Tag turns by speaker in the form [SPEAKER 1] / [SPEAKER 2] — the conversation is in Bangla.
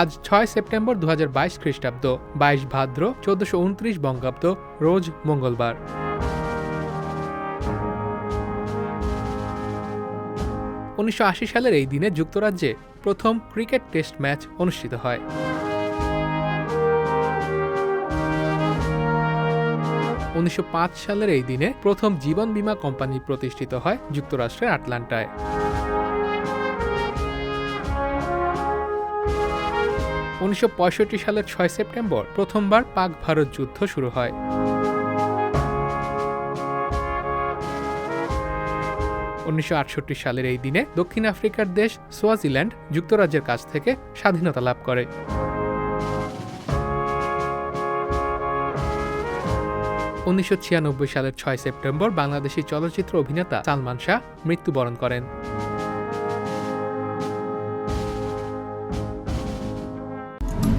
[SPEAKER 1] আজ ছয় সেপ্টেম্বর দু হাজার বাইশ খ্রিস্টাব্দ, বাইশ ভাদ্র চোদ্দশো উনত্রিশ বঙ্গাব্দ, রোজ মঙ্গলবার। উনিশশো আশি সালের এই দিনে যুক্তরাজ্যে প্রথম ক্রিকেট টেস্ট ম্যাচ অনুষ্ঠিত হয়। উনিশশো পাঁচ সালের এই দিনে প্রথম জীবন বীমা কোম্পানি প্রতিষ্ঠিত হয় যুক্তরাষ্ট্রের আটলান্টায়। উনিশশো পঁয়ষট্টি সালের ছয় সেপ্টেম্বর প্রথমবার পাক ভারত যুদ্ধ শুরু হয়। উনিশশো আটষট্টি সালের এই দিনে দক্ষিণ আফ্রিকার দেশ সোয়াজিল্যান্ড যুক্তরাজ্যের কাছ থেকে স্বাধীনতা লাভ করে। উনিশশো ছিয়ানব্বই সালের ছয় সেপ্টেম্বর বাংলাদেশি চলচ্চিত্র অভিনেতা সালমান শাহ মৃত্যুবরণ করেন।